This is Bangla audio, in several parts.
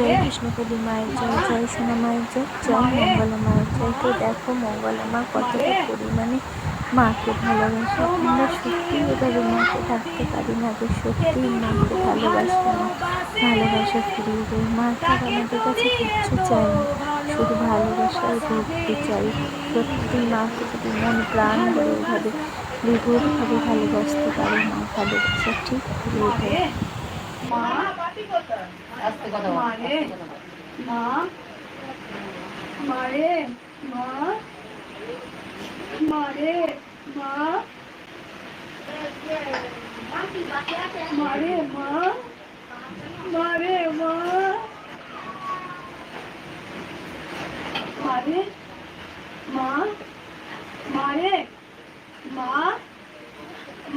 জয় কৃষ্ণকালী মায়ের জয় জয় সোনা মায়ের জয় জয় মঙ্গলা মায়ের জয়। তো দেখো মঙ্গলা মা কতটা পরিমাণে মাকে ভালোবাসে। আমরা সত্যি এভাবে মাকে ডাকতে পারি না যে সত্যি মাকে ভালোবাসে না ভালোবাসা ফিরিয়ে দেয়। মা তো আমাদের কাছে কিচ্ছু চাই না শুধু ভালোবাসা আর ভক্তি চাই। সত্যি মাকে যদি মন প্রাণ ভরে এইভাবে বিভোরভাবে ভালোবাসতে পারে মা ভালোবাসা ঠিক ফিরিয়ে দেয়। মা বল, মারে। মা মারে মা মারে মা মারে মা মারে মা মারে মা মারে মা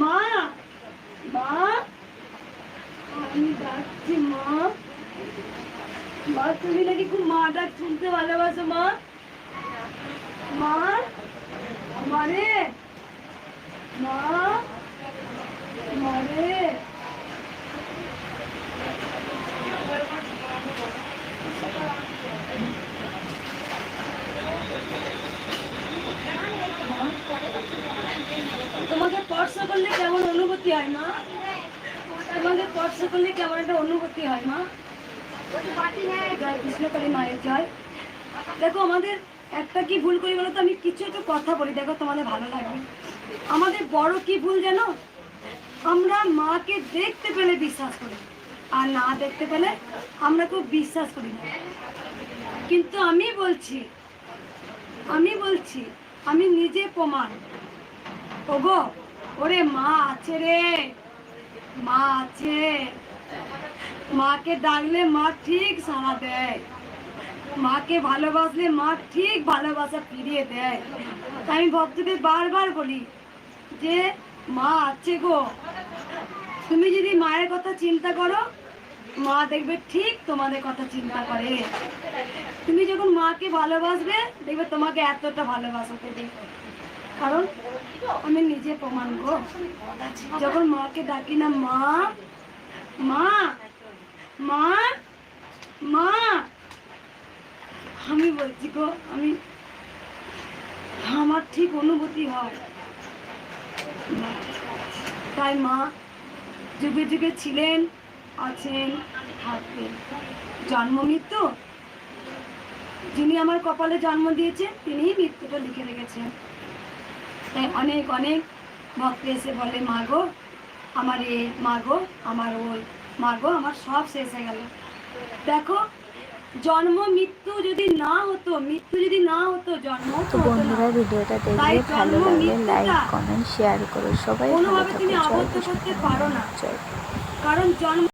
মা মা আমি ডাকছি, মা। মা, তুমি নাকি খুব মা ডাক শুনতে ভালোবাসো, মা। মা, মারে। মা, মারে। তোমাকে স্পর্শ করলে কেমন অনুভূতি হয়, মা? তোমাকে স্পর্শ করলে কেমন একটা অনুভূতি হয়, মা? জয় কৃষ্ণকালী মায়ের জয়। দেখো, আমাদের একটা কি ভুল করি বলো তো? আমি কিছু একটু কথা বলি, দেখো তোমাদের ভালো লাগবে। আমাদের বড় কি ভুল জানো? আমরা মাকে দেখতে পেলে বিশ্বাস করি, আর না দেখতে পেলে আমরা খুব বিশ্বাস করি না। কিন্তু আমি বলছি আমি বলছি, আমি নিজে প্রমাণ। ওগো, ওরে মা আছে রে। মা আছে। মাকে ডাকলে মা ঠিক সাড়া দেয়। মাকে ভালোবাসলে মা ঠিক ভালোবাসা ফিরিয়ে দেয়। আমি ভক্তদের বারবার বলি যে, মা আছে গো। তুমি যদি মায়ের কথা চিন্তা করো, মা দেখবে ঠিক তোমাদের কথা চিন্তা করে। তুমি যখন মাকে ভালোবাসবে, দেখবে তোমাকে এতটা ভালোবাসাতে দেখবে কারণ আমি নিজে প্রমাণ গো। যখন মাকে ডাকি না, মা মা মা মা, আমি বলছি গো, আমি, আমার ঠিক অনুভূতি হয়। তাই মা, যুগে যুগে ছিলেন, আছেন, থাকবেন। জন্ম মৃত্যু? যিনি আমার কপালে জন্ম দিয়েছেন, তিনিই মৃত্যুটা লিখে রেখেছেন। তাই অনেক অনেক ভক্ত এসে বলে মা গো আমার এ মা গো আমার ওই মা গো আমার সব শেষ হয়ে গেল। দেখো জন্ম মৃত্যু যদি না হতো মৃত্যু যদি না হতো জন্ম তো বন্ধুরা ভিডিওটা দেখলে ভালো লাগলে লাইক কমেন্ট শেয়ার করো। সবাই ভালো কোনোভাবে থাকো তুমি জয় আবদ্ধ করতে পারো না। কারণ জন্ম